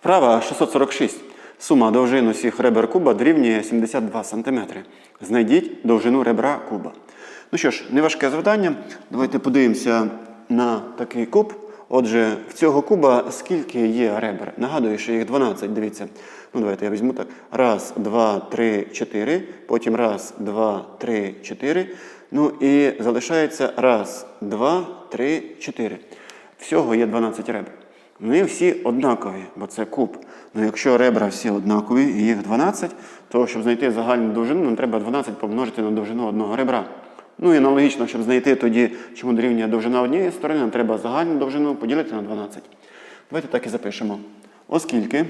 Вправа 646. Сума довжин усіх ребер куба дорівнює 72 см. Знайдіть довжину ребра куба. Ну що ж, неважке завдання. Давайте подивимося на такий куб. Отже, в цього куба скільки є ребер? Нагадую, що їх 12, дивіться. Ну, давайте я візьму так. Раз, два, три, чотири. Потім раз, два, три, чотири. Ну і залишається раз, два, три, чотири. Всього є 12 ребер. Вони всі однакові, бо це куб. Ну якщо ребра всі однакові і їх 12, то щоб знайти загальну довжину, нам треба 12 помножити на довжину одного ребра. Ну і аналогічно, щоб знайти тоді, чому дорівнює довжина однієї сторони, нам треба загальну довжину поділити на 12. Давайте так і запишемо. Оскільки.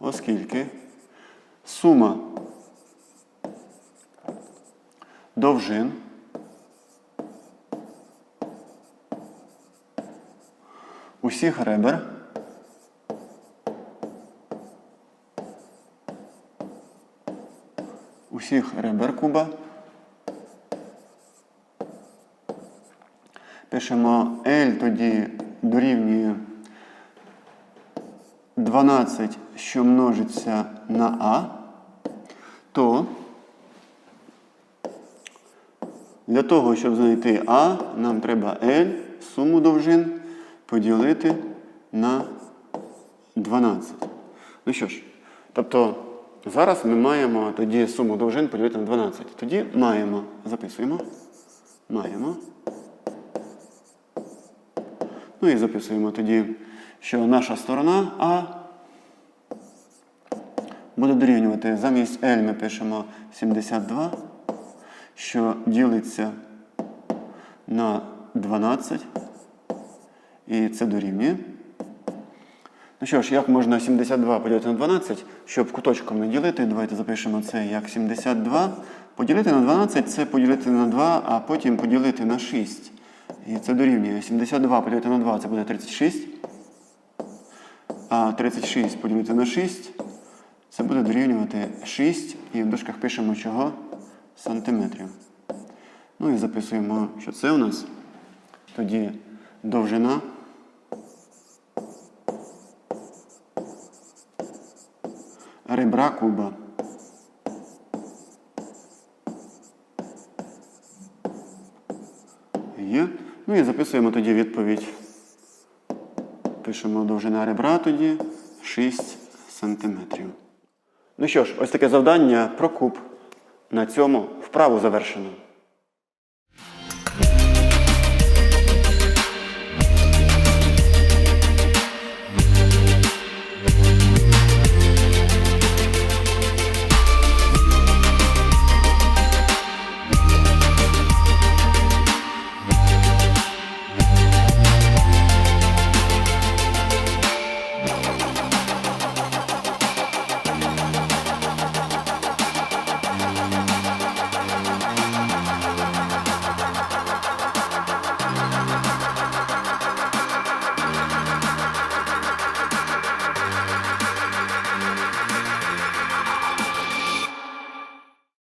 Оскільки сума довжин усіх ребер усіх ребер куба. Пишемо L тоді дорівнює 12, що множиться на А, то для того, щоб знайти А, нам треба L, суму довжин, поділити на 12. Ну що ж, тобто зараз ми маємо тоді суму довжин поділити на 12. Тоді маємо, записуємо, маємо. Ну і записуємо тоді, що наша сторона А буде дорівнювати замість L ми пишемо 72, що ділиться на 12. І це дорівнює. Ну що ж, як можна 72 поділити на 12, щоб куточком не ділити, давайте запишемо це як 72. Поділити на 12 це поділити на 2, а потім поділити на 6. І це дорівнює. 72 поділити на 2 це буде 36. А 36 поділити на 6 це буде дорівнювати 6. І в дужках пишемо чого? Сантиметрів. Ну і записуємо, що це у нас тоді довжина. Ребра куба. Є. Ну і записуємо тоді відповідь. Пишемо довжина ребра тоді 6 сантиметрів. Ну що ж, ось таке завдання про куб. На цьому вправу завершено.